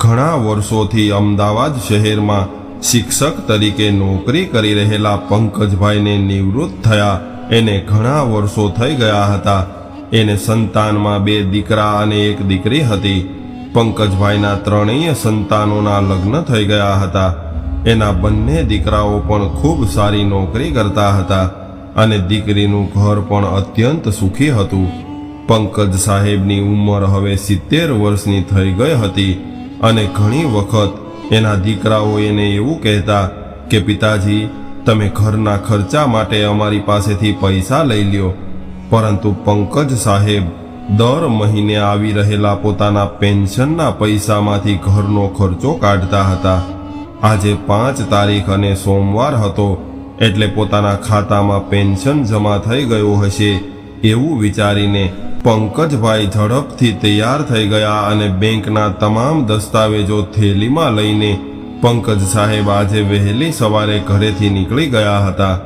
ઘણા વર્ષોથી અમદાવાદ શહેરમાં શિક્ષક તરીકે નોકરી કરી રહેલા પંકજભાઈને નિવૃત્ત થયા. એને ઘણા વર્ષો થઈ ગયા હતા. એને સંતાનમાં બે દીકરા અને એક દીકરી હતી. પંકજભાઈના ત્રણેય સંતાનોના લગ્ન થઈ ગયા હતા. એના બંને દીકરાઓ પણ ખૂબ સારી નોકરી કરતા હતા અને દીકરીનું ઘર પણ અત્યંત સુખી હતું. પંકજ સાહેબની ઉંમર હવે સિત્તેર વર્ષની થઈ ગઈ હતી. અને ઘણી વખત એના દીકરાઓ એને એવું કહેતા કે, પિતાજી, તમે ઘરના ખર્ચા માટે અમારી પાસેથી પૈસા લઈ લ્યો. પરંતુ પંકજ સાહેબ દર મહિને આવી રહેલા પોતાના પેન્શનના પૈસામાંથી ઘરનો ખર્ચો કાઢતા હતા. આજે પાંચ તારીખ અને સોમવાર હતો, એટલે પોતાના ખાતામાં પેન્શન જમા થઈ ગયું હશે એવું વિચારીને પંકજભાઈ ઝડપથી તૈયાર થઈ ગયા અને બેંકના તમામ દસ્તાવેજો થેલીમાં લઈને પંકજ સાહેબ આજે વહેલી સવારે ઘરેથી નીકળી ગયા હતા.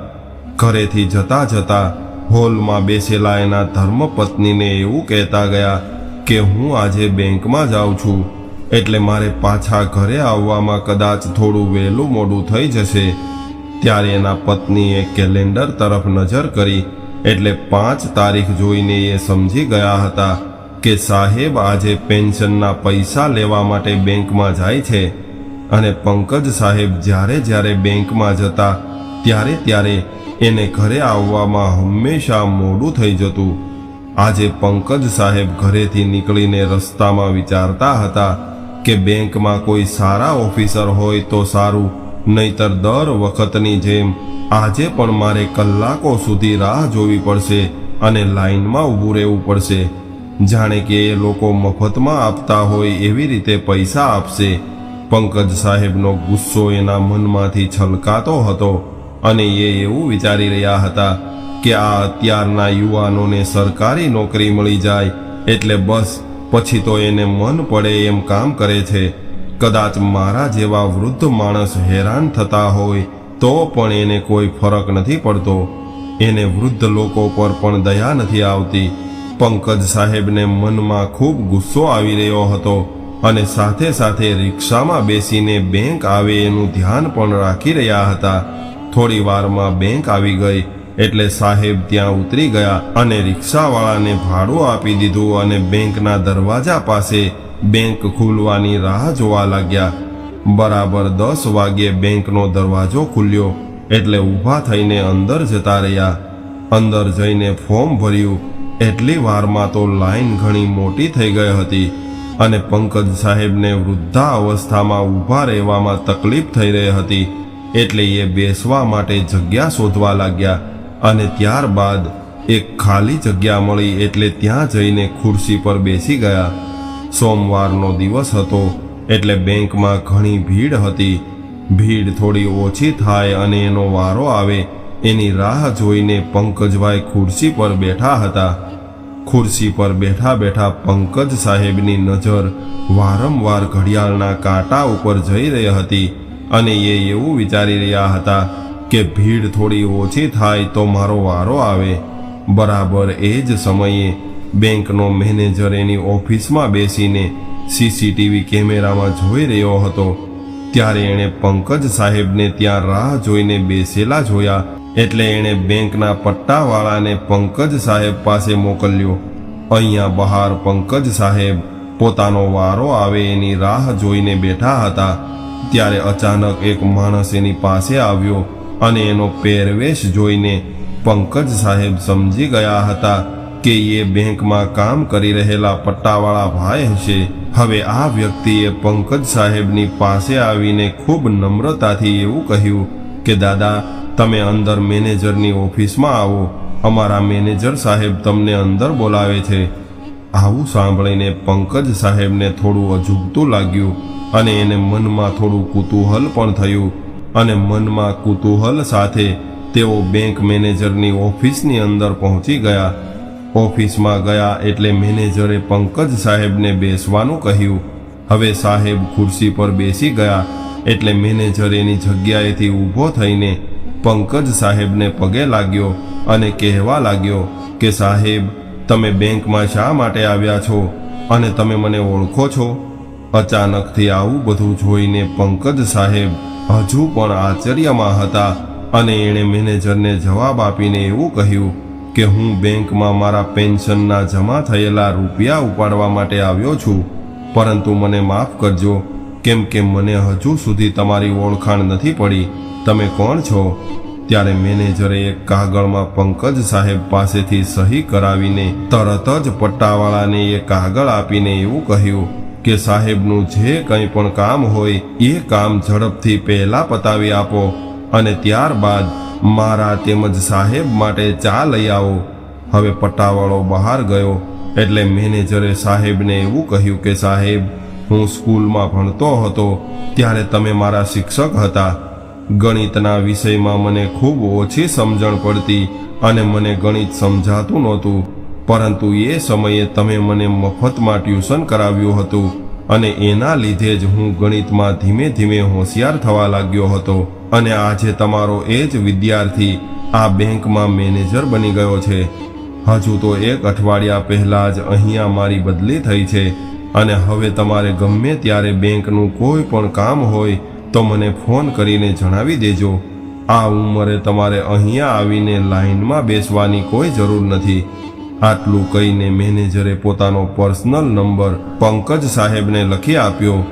ઘરેથી જતા જતા હોલમાં બેસેલા એના ધર્મપત્નીને એવું કહેતા ગયા કે, હું આજે બેંકમાં જાઉં છું, એટલે મારે પાછા ઘરે આવવામાં કદાચ થોડું વહેલું મોડું થઈ જશે. ત્યારે એના પત્નીએ કેલેન્ડર તરફ નજર કરી એટલે પાંચ તારીખ જોઈને એ સમજી ગયા હતા કે સાહેબ આજે પેન્શનના પૈસા લેવા માટે બેંકમાં જાય છે અને પંકજ સાહેબ જ્યારે જ્યારે બેંકમાં જતા ત્યારે ત્યારે એને ઘરે આવવામાં હંમેશા મોડું થઈ જતું. આજે પંકજ સાહેબ ઘરેથી નીકળીને રસ્તામાં વિચારતા હતા કે બેંકમાં કોઈ સારા ઓફિસર હોય તો સારું નહીતર દર વખતની જેમ આજે પણ મારે કલાકો સુધી રાહ જોવી પડશે અને લાઈનમાં ઊભું રહેવું પડશે. જાણે કે એ લોકો મફતમાં આપતા હોય એવી રીતે પૈસા આપશે. પંકજ સાહેબનો ગુસ્સો એના મનમાંથી છલકાતો હતો અને એ એવું વિચારી રહ્યા હતા કે આ અત્યારના યુવાનોને સરકારી નોકરી મળી જાય એટલે બસ, પછી તો એને મન પડે એમ કામ કરે છે. કદાચ મારા જેવા વૃદ્ધ માણસ હેરાન થતા હોય તો પણ એને કોઈ ફરક નથી પડતો. એને વૃદ્ધ લોકો પર પણ દયા નથી આવતી. પંકજ સાહેબને મનમાં ખૂબ ગુસ્સો આવી રહ્યો હતો અને સાથે સાથે રિક્ષામાં બેસીને બેંક આવે એનું ધ્યાન પણ રાખી રહ્યા હતા. થોડી વારમાં બેંક આવી ગઈ એટલે સાહેબ ત્યાં ઉતરી ગયા અને રિક્ષાવાળાને ભાડું આપી દીધું અને બેંકના દરવાજા પાસે બેંક ખુલવાની રાહ જોવા લાગ્યા. બરાબર દસ વાગ્યે બેંકનો દરવાજો ખુલ્યો એટલે ઊભા થઈને અંદર જતા રહ્યા. અંદર જઈને ફોર્મ ભર્યું. એટલી વારમાં તો લાઈન ઘણી મોટી થઈ ગઈ હતી અને પંકજ સાહેબને વૃદ્ધા અવસ્થામાં ઊભા રહેવામાં તકલીફ થઈ રહી હતી. એટલે એ બેસવા માટે જગ્યા શોધવા લાગ્યા અને ત્યારબાદ એક ખાલી જગ્યા મળી એટલે ત્યાં જઈને ખુરશી પર બેસી ગયા. સોમવારનો દિવસ હતો એટલે બેંકમાં ઘણી ભીડ હતી. ભીડ થોડી ઓછી થાય અને એનો વારો આવે, એની રાહ જોઈને પંકજભાઈ ખુરશી પર બેઠા હતા. ખુરશી પર બેઠા બેઠા પંકજ સાહેબની નજર વારંવાર ઘડિયાળના કાંટા ઉપર જઈ રહી હતી અને એ એવું વિચારી રહ્યા હતા કે ભીડ થોડી ઓછી થાય તો મારો વારો આવે. બરાબર એ જ સમયે બેંકનો મેનેજર એની ઓફિસમાં બેસીને સીસીટીવી કેમેરામાં જોઈ રહ્યો હતો. ત્યારે એણે પંકજ સાહેબને ત્યાં રાહ જોઈને બેસેલા જોયા એટલે એણે બેંકના પટ્ટાવાળાને પંકજ સાહેબ પાસે મોકલ્યો. અહીંયા બહાર પંકજ સાહેબ પોતાનો વારો આવે એની રાહ જોઈને બેઠા હતા. ત્યારે અચાનક એક માણસ એની પાસે આવ્યો અને એનો પહેરવેશ જોઈને પંકજ સાહેબ સમજી ગયા હતા. કે એ બેંકમાં કામ કરી રહેલા પટ્ટાવાળા ભાઈ હશે. હવે આ વ્યક્તિએ પંકજ સાહેબની પાસે આવીને ખૂબ નમ્રતાથી એવું કહ્યું કે, દાદા, તમે અંદર મેનેજરની ઓફિસમાં આવો. અમારા મેનેજર સાહેબ તમને અંદર બોલાવે છે. આવું સાંભળીને પંકજ સાહેબને થોડું અજુગતું લાગ્યું અને એને મનમાં થોડું કુતૂહલ પણ થયું અને મનમાં કુતૂહલ સાથે તેઓ બેંક મેનેજરની ઓફિસની અંદર પહોંચી ગયા. ઓફિસમાં ગયા એટલે મેનેજરે પંકજ સાહેબને બેસવાનું કહ્યું. હવે સાહેબ ખુરશી પર બેસી ગયા એટલે મેનેજર એની જગ્યાએથી ઊભો થઈને પંકજ સાહેબને પગે લાગ્યો અને કહેવા લાગ્યો કે, સાહેબ, તમે બેંકમાં શા માટે આવ્યા છો અને તમે મને ઓળખો છો? અચાનકથી આવું બધું જોઈને પંકજ સાહેબ હજુ પણ આશ્ચર્યમાં હતા અને એણે મેનેજરને જવાબ આપીને એવું કહ્યું કે હું બેંકમાં મારા પેન્શનના જમા થયેલા રૂપિયા ઉપાડવા માટે આવ્યો છું. પરંતુ મને માફ કરજો, કેમ કે મને હજુ સુધી તમારી ઓળખાણ નથી પડી. તમે કોણ છો? ત્યારે મેનેજરે એક કાગળમાં પંકજ સાહેબ પાસેથી સહી કરાવીને તરત જ પટ્ટાવાળાને એ કાગળ આપીને એવું કહ્યું કે સાહેબનું જે કંઈ પણ કામ હોય એ કામ ઝડપથી પહેલાં પતાવી આપો અને ત્યારબાદ મારા તેમજ સાહેબ માટે ચા લઈ આવો. હવે પટ્ટાવાળો બહાર ગયો એટલે મેનેજરે સાહેબને એવું કહ્યું કે, સાહેબ, હું સ્કૂલમાં ભણતો હતો ત્યારે તમે મારા શિક્ષક હતા. ગણિતના વિષયમાં મને ખૂબ ઓછી સમજણ પડતી અને મને ગણિત સમજાતું નહોતું. પરંતુ એ સમયે તમે મને મફતમાં ટ્યુશન કરાવ્યું હતું. અને એના લીધે જ હું ગણિતમાં ધીમે ધીમે હોશિયાર થવા લાગ્યો હતો અને આજે તમારો એ જ વિદ્યાર્થી આ બેંકમાં મેનેજર બની ગયો છે. હજુ તો એક અઠવાડિયા પહેલાં જ અહીંયા મારી બદલી થઈ છે અને હવે તમારે ગમે ત્યારે બેંકનું કોઈ પણ કામ હોય તો મને ફોન કરીને જણાવી દેજો. આ ઉંમરે તમારે અહીંયા આવીને લાઈનમાં બેસવાની કોઈ જરૂર નથી. આટલું કહીને મેનેજરે પોતાનો પર્સનલ નંબર પંકજ સાહેબને લખી આપ્યો.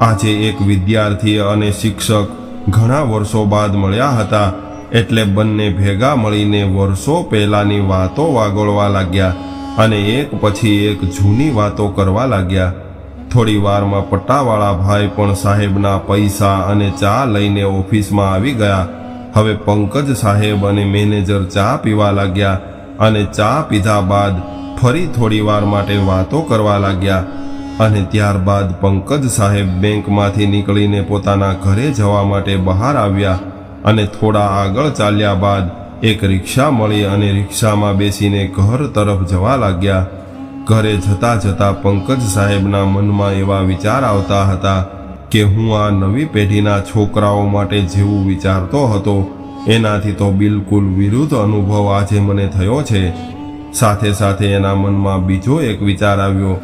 આજે એક વિદ્યાર્થી અને શિક્ષક ઘણા વર્ષો બાદ મળ્યા હતા એટલે બંને ભેગા મળીને વર્ષો પહેલાંની વાતો વાગોળવા લાગ્યા અને એક પછી એક જૂની વાતો કરવા લાગ્યા. થોડી વારમાં પટ્ટાવાળા ભાઈ પણ સાહેબના પૈસા અને ચા લઈને ઓફિસમાં આવી ગયા. હવે પંકજ સાહેબ અને મેનેજર ચા પીવા લાગ્યા. અને ચા પીધા બાદ ફરી થોડી વાર માટે વાતો કરવા લાગ્યા અને ત્યારબાદ પંકજ સાહેબ બેંકમાંથી નીકળીને પોતાના ઘરે જવા માટે બહાર આવ્યા અને થોડા આગળ ચાલ્યા બાદ એક રિક્ષા મળી અને રિક્ષામાં બેસીને ઘર તરફ જવા લાગ્યા. ઘરે જતા જતા પંકજ સાહેબના મનમાં એવા વિચાર આવતા હતા કે હું આ નવી પેઢીના છોકરાઓ માટે જેવું વિચારતો હતો એનાથી તો બિલકુલ વિરુદ્ધ અનુભવ આજે મને થયો છે. સાથે સાથે એના મનમાં બીજો એક વિચાર આવ્યો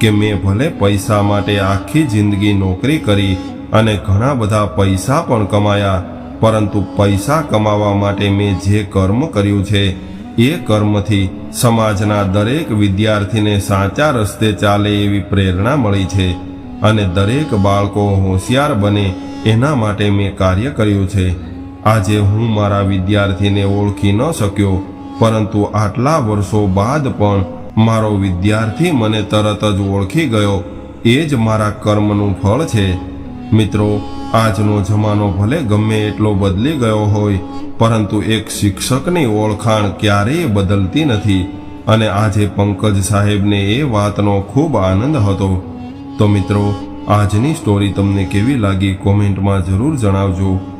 કે મેં ભલે પૈસા માટે આખી જિંદગી નોકરી કરી અને ઘણા બધા પૈસા પણ કમાયા, પરંતુ પૈસા કમાવા માટે મેં જે કર્મ કર્યું છે, એ કર્મથી સમાજના દરેક વિદ્યાર્થીને સાચા રસ્તે ચાલે એવી પ્રેરણા મળી છે અને દરેક બાળકો હોશિયાર બને એના માટે મેં કાર્ય કર્યું છે. આજે હું મારા વિદ્યાર્થીને ઓળખી ન શક્યો, પરંતુ આટલા વર્ષો બાદ પણ મારો વિદ્યાર્થી મને તરત જ ઓળખી ગયો. એ જ મારા કર્મનું ફળ છે. મિત્રો, આજનો જમાનો ભલે ગમે એટલો બદલી ગયો હોય, પરંતુ એક શિક્ષકની ઓળખાણ ક્યારેય બદલતી નથી, અને આજે પંકજ સાહેબને એ વાતનો ખૂબ આનંદ હતો. તો મિત્રો, આજની સ્ટોરી તમને કેવી લાગી કોમેન્ટમાં જરૂર જણાવજો.